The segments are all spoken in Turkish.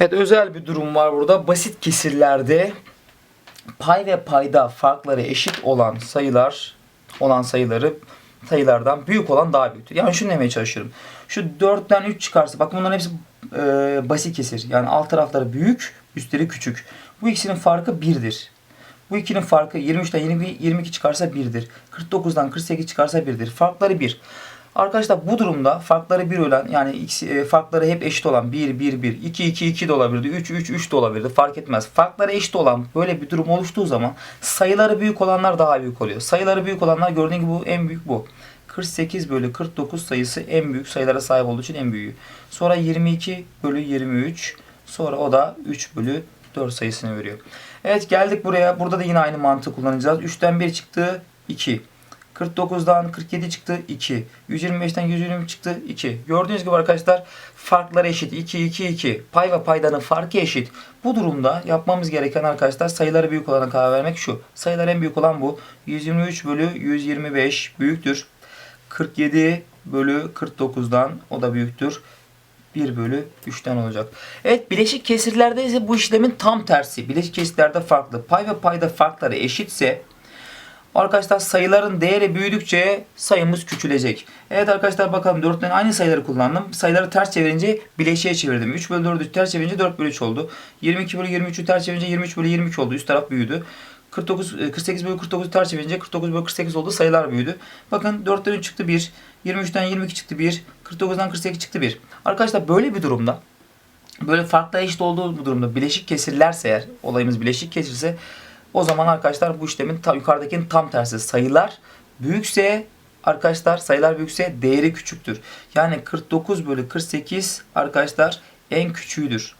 Evet özel bir durum var burada. Basit kesirlerde pay ve payda farkları eşit olan sayılar olan sayıları sayılardan büyük olan daha büyüktür. Yani şunu demeye çalışıyorum. Şu 4'ten 3 çıkarsa bakın bunların hepsi e, basit kesir. Yani alt tarafları büyük, üstleri küçük. Bu ikisinin farkı 1'dir. Bu ikinin farkı 23'ten 20, 22 çıkarsa 1'dir. 49'dan 48 çıkarsa 1'dir. Farkları 1. Arkadaşlar bu durumda farkları 1 olan yani e, farkları hep eşit olan 1 1 1 2 2 2 de olabilirdi. 3 3 3 de olabilirdi. Fark etmez. Farkları eşit olan böyle bir durum oluştuğu zaman sayıları büyük olanlar daha büyük oluyor. Sayıları büyük olanlar gördüğün gibi bu en büyük bu. 48 bölü 49 sayısı en büyük sayılara sahip olduğu için en büyüğü. Sonra 22 bölü 23. Sonra o da 3 bölü 4 sayısını veriyor. Evet geldik buraya. Burada da yine aynı mantığı kullanacağız. 3'ten 1 çıktı 2. 49'dan 47 çıktı 2. 125'ten 120 çıktı 2. Gördüğünüz gibi arkadaşlar farkları eşit. 2 2 2. Pay ve paydanın farkı eşit. Bu durumda yapmamız gereken arkadaşlar sayıları büyük olana karar vermek şu. Sayılar en büyük olan bu. 123 bölü 125 büyüktür. 47 bölü 49'dan o da büyüktür. 1 bölü 3'ten olacak. Evet bileşik kesirlerde ise bu işlemin tam tersi. Bileşik kesirlerde farklı. Pay ve payda farkları eşitse Arkadaşlar sayıların değeri büyüdükçe sayımız küçülecek. Evet arkadaşlar bakalım 4'ten aynı sayıları kullandım. Sayıları ters çevirince bileşiğe çevirdim. 3 bölü 4'ü ters çevirince 4 bölü 3 oldu. 22 bölü 23'ü ters çevirince 23 bölü 22 oldu. Üst taraf büyüdü. 49, e, 48 bölü 49'u ters çevirince 49 bölü 48 oldu. Sayılar büyüdü. Bakın 4'ten 3 çıktı 1. 23'ten 22 çıktı 1. 49'dan 48 çıktı 1. Arkadaşlar böyle bir durumda böyle farklı eşit olduğu bu durumda bileşik kesirlerse eğer olayımız bileşik kesirse o zaman arkadaşlar bu işlemin tam yukarıdakinin tam tersi. Sayılar büyükse arkadaşlar sayılar büyükse değeri küçüktür. Yani 49 bölü 48 arkadaşlar en küçüğüdür.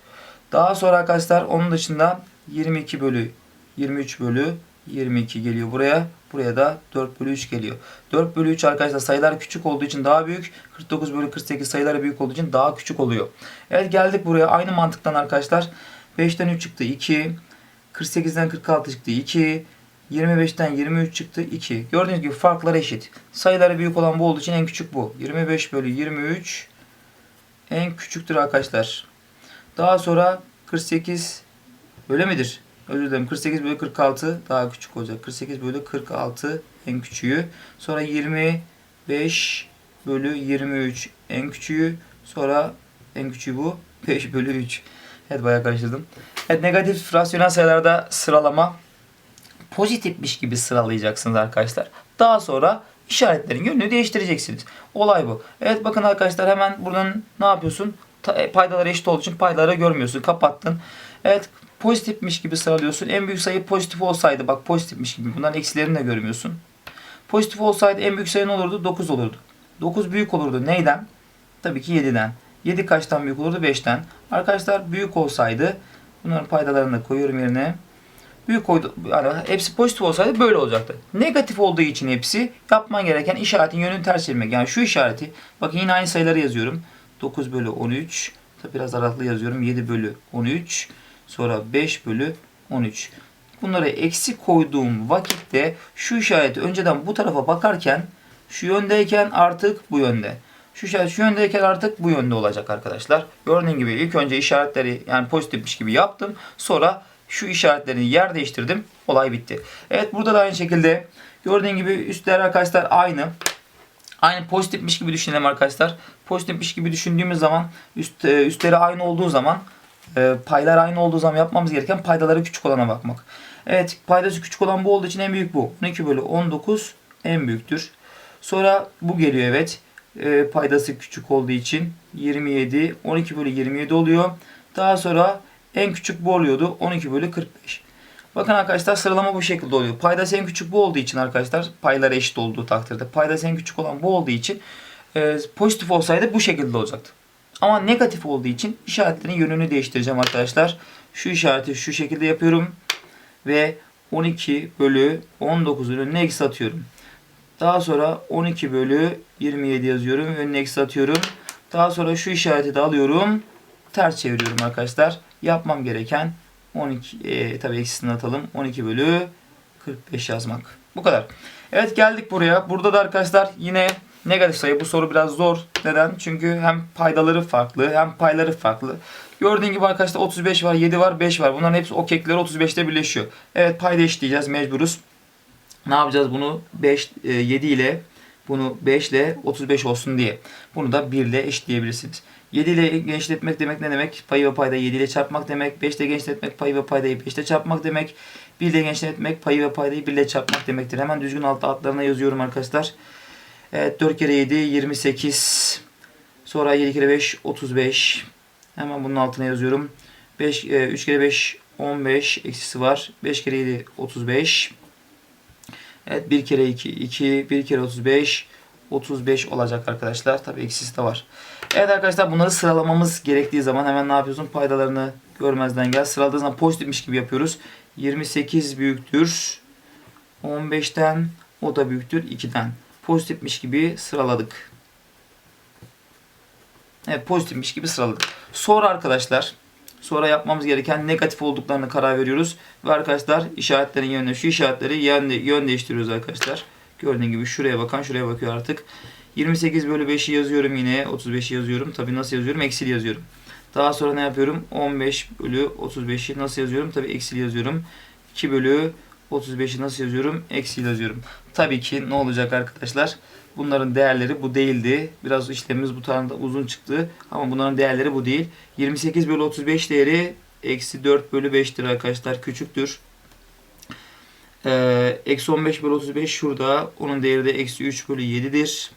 Daha sonra arkadaşlar onun dışında 22 bölü 23 bölü 22 geliyor buraya. Buraya da 4 bölü 3 geliyor. 4 bölü 3 arkadaşlar sayılar küçük olduğu için daha büyük. 49 bölü 48 sayıları büyük olduğu için daha küçük oluyor. Evet geldik buraya. Aynı mantıktan arkadaşlar. 5'ten 3 çıktı 2. 48'den 46 çıktı 2. 25'ten 23 çıktı 2. Gördüğünüz gibi farklar eşit. Sayıları büyük olan bu olduğu için en küçük bu. 25 bölü 23 en küçüktür arkadaşlar. Daha sonra 48 öyle midir? Özür dilerim. 48 bölü 46 daha küçük olacak. 48 bölü 46 en küçüğü. Sonra 25 bölü 23 en küçüğü. Sonra en küçüğü bu. 5 bölü 3. Evet bayağı karıştırdım. Evet negatif rasyonel sayılarda sıralama pozitifmiş gibi sıralayacaksınız arkadaşlar. Daha sonra işaretlerin yönünü değiştireceksiniz. Olay bu. Evet bakın arkadaşlar hemen buradan ne yapıyorsun? E, Paydalar eşit olduğu için paydaları görmüyorsun. Kapattın. Evet pozitifmiş gibi sıralıyorsun. En büyük sayı pozitif olsaydı bak pozitifmiş gibi. Bunların eksilerini de görmüyorsun. Pozitif olsaydı en büyük sayı ne olurdu? 9 olurdu. 9 büyük olurdu. Neyden? Tabii ki 7'den. 7 kaçtan büyük olurdu? 5'ten. Arkadaşlar büyük olsaydı bunların paydalarını da koyuyorum yerine. Büyük koydu, yani hepsi pozitif olsaydı böyle olacaktı. Negatif olduğu için hepsi yapman gereken işaretin yönünü ters çevirmek. Yani şu işareti bakın yine aynı sayıları yazıyorum. 9 bölü 13 tabi biraz aralıklı yazıyorum. 7 bölü 13 sonra 5 bölü 13. Bunları eksi koyduğum vakitte şu işareti önceden bu tarafa bakarken şu yöndeyken artık bu yönde. Şu şu yöndeyken artık bu yönde olacak arkadaşlar. Gördüğün gibi ilk önce işaretleri yani pozitifmiş gibi yaptım. Sonra şu işaretlerini yer değiştirdim. Olay bitti. Evet burada da aynı şekilde gördüğün gibi üstler arkadaşlar aynı. Aynı pozitifmiş gibi düşünelim arkadaşlar. Pozitifmiş gibi düşündüğümüz zaman üst, e, üstleri aynı olduğu zaman e, paylar aynı olduğu zaman yapmamız gereken paydaları küçük olana bakmak. Evet paydası küçük olan bu olduğu için en büyük bu. 12 bölü 19 en büyüktür. Sonra bu geliyor evet. E, paydası küçük olduğu için 27 12 bölü 27 oluyor. Daha sonra en küçük bu oluyordu 12 bölü 45. Bakın arkadaşlar sıralama bu şekilde oluyor. Paydası en küçük bu olduğu için arkadaşlar paylar eşit olduğu takdirde paydası en küçük olan bu olduğu için e, pozitif olsaydı bu şekilde olacaktı. Ama negatif olduğu için işaretlerin yönünü değiştireceğim arkadaşlar. Şu işareti şu şekilde yapıyorum. Ve 12 bölü 19'un önüne eksi atıyorum. Daha sonra 12 bölü 27 yazıyorum. Önüne eksi atıyorum. Daha sonra şu işareti de alıyorum. Ters çeviriyorum arkadaşlar. Yapmam gereken 12 e, tabii eksisini atalım. 12 bölü 45 yazmak. Bu kadar. Evet geldik buraya. Burada da arkadaşlar yine Negatif sayı bu soru biraz zor. Neden? Çünkü hem paydaları farklı hem payları farklı. Gördüğün gibi arkadaşlar 35 var, 7 var, 5 var. Bunların hepsi o kekleri 35'te birleşiyor. Evet payda eşitleyeceğiz mecburuz. Ne yapacağız bunu? 5, e, 7 ile bunu 5 ile 35 olsun diye. Bunu da 1 ile eşitleyebilirsiniz. 7 ile genişletmek demek ne demek? Payı ve payda 7 ile çarpmak demek. 5 ile genişletmek payı ve paydayı 5 ile çarpmak demek. 1 ile genişletmek payı ve paydayı 1 ile çarpmak demektir. Hemen düzgün alt altlarına yazıyorum arkadaşlar. Evet 4 kere 7 28. Sonra 7 kere 5 35. Hemen bunun altına yazıyorum. 5 e, 3 kere 5 15 eksisi var. 5 kere 7 35. Evet 1 kere 2 2 1 kere 35 35 olacak arkadaşlar. Tabi eksisi de var. Evet arkadaşlar bunları sıralamamız gerektiği zaman hemen ne yapıyorsun? Paydalarını görmezden gel. Sıraladığın pozitifmiş gibi yapıyoruz. 28 büyüktür 15'ten o da büyüktür 2'den. Pozitifmiş gibi sıraladık. Evet pozitifmiş gibi sıraladık. Sonra arkadaşlar sonra yapmamız gereken negatif olduklarını karar veriyoruz. Ve arkadaşlar işaretlerin yönüne şu işaretleri yön, değiştiriyoruz arkadaşlar. Gördüğün gibi şuraya bakan şuraya bakıyor artık. 28 bölü 5'i yazıyorum yine. 35'i yazıyorum. Tabi nasıl yazıyorum? Eksili yazıyorum. Daha sonra ne yapıyorum? 15 bölü 35'i nasıl yazıyorum? Tabi eksili yazıyorum. 2 bölü 35'i nasıl yazıyorum? Eksi yazıyorum. Tabii ki ne olacak arkadaşlar? Bunların değerleri bu değildi. Biraz işlemimiz bu tarafta uzun çıktı. Ama bunların değerleri bu değil. 28 bölü 35 değeri eksi 4 bölü 5'tir arkadaşlar. Küçüktür. Ee, eksi 15 bölü 35 şurada. Onun değeri de eksi 3 bölü 7'dir.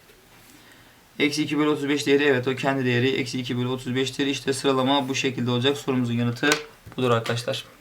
Eksi 2 bölü 35 değeri evet o kendi değeri. Eksi 2 bölü 35'tir. İşte sıralama bu şekilde olacak. Sorumuzun yanıtı budur arkadaşlar.